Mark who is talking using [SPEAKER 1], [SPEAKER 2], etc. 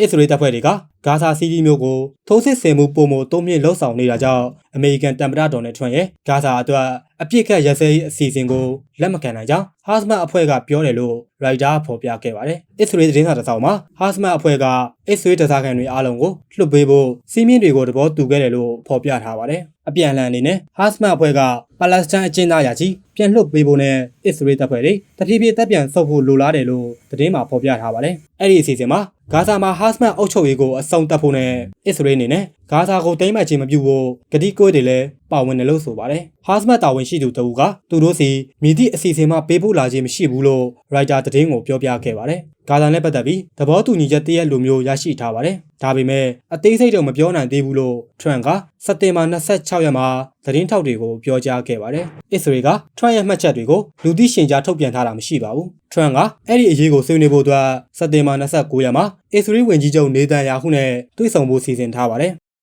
[SPEAKER 1] အစ္စရေးတပ်ဖွဲ့တွေကဂါဇာစီးတီးမျိုးကိုထိုးစစ်ဆင်မှုပုံမတုံးမြင့်လှုပ်ဆောင်နေတာကြောင့်အမေရိကန်တမ်ပရာဒေါ်နယ်ထရန့်ရဲ့ဂါဇာအတွက်အပြစ်ခတ်ရစဲရေးအစီအစဉ်ကိုလက်မခံနိုင်ကြောင်းဟာစမတ်အဖွဲ့ကပြောတယ်လို့ရိုက်တာဖော်ပြခဲ့ပါတယ်။အစ္စရေးသတင်းစာတစ်စောင်မှာဟာစမတ်အဖွဲ့ကအစ္စရေးတပ်သားခံတွေအားလုံးကိုလွှတ်ပေးဖို့စီးမြင့်တွေကိုတဘောတူခဲ့တယ်လို့ဖော်ပြထားပါတယ်။အပြန်အလှန်အနေနဲ့ဟာစမတ်အဖွဲ့ကပါလက်စတိုင်းအကျဉ်းသားရာကြီးပြန်လွှတ်ပေးဖို့နဲ့အစ္စရေးတပ်ဖွဲ့တွေတဖြည်းဖြည်းတပ်ပြန်ဆုတ်ဖို့လိုလားတယ်လို့သတင်းမှာဖော်ပြထားပါတယ်။အဲ့ဒီအစီအစဉ်မှာ ဂါဇာမှာဟာစမတ်အုပ်ချုပ်ရေးကိုအဆုံးသတ်ဖို့နဲ့အစ္စရေးအနေနဲ့ ဂါဇာကိုတိမ့်မှတ်ခြင်းမပြုဖို့ကတိကဝတ်တွေလည်းပါဝင်တယ်လို့ဆိုပါတယ်။ဟာစမတ်တာဝန်ရှိသူတအူကသူတို့စီမြည်သည့်အစီအစဉ်မှပေးပို့လာခြင်းမရှိဘူးလို့ရိုက်တာသတင်းကိုပြောပြခဲ့ပါတယ်။ဂါဇာနဲ့ပတ်သက်ပြီးသဘောတူညီချက်တရက်လိုမျိုးရရှိထားပါတယ်။ဒါပေမဲ့အသေးစိတ်တော့မပြောနိုင်သေးဘူးလို့ထရန့်ကစက်တင်ဘာ26ရက်မှာသတင်းထောက်တွေကိုပြောကြားခဲ့ပါတယ်။အစ္စရေးကထရန့်ရဲ့မှတ်ချက်တွေကိုလူသိရှင်ကြားထုတ်ပြန်ထားတာမရှိပါဘူး။ထရန့်ကအဲ့ဒီအရေးကိုဆွေးနွေးဖို့အတွက်စက်တင်ဘာ29ရက်မှာအစ္စရေးဝန်ကြီးချုပ်နေတန်ယာဟုနဲ့တွေ့ဆုံဖို့စီစဉ်ထားပါတယ်။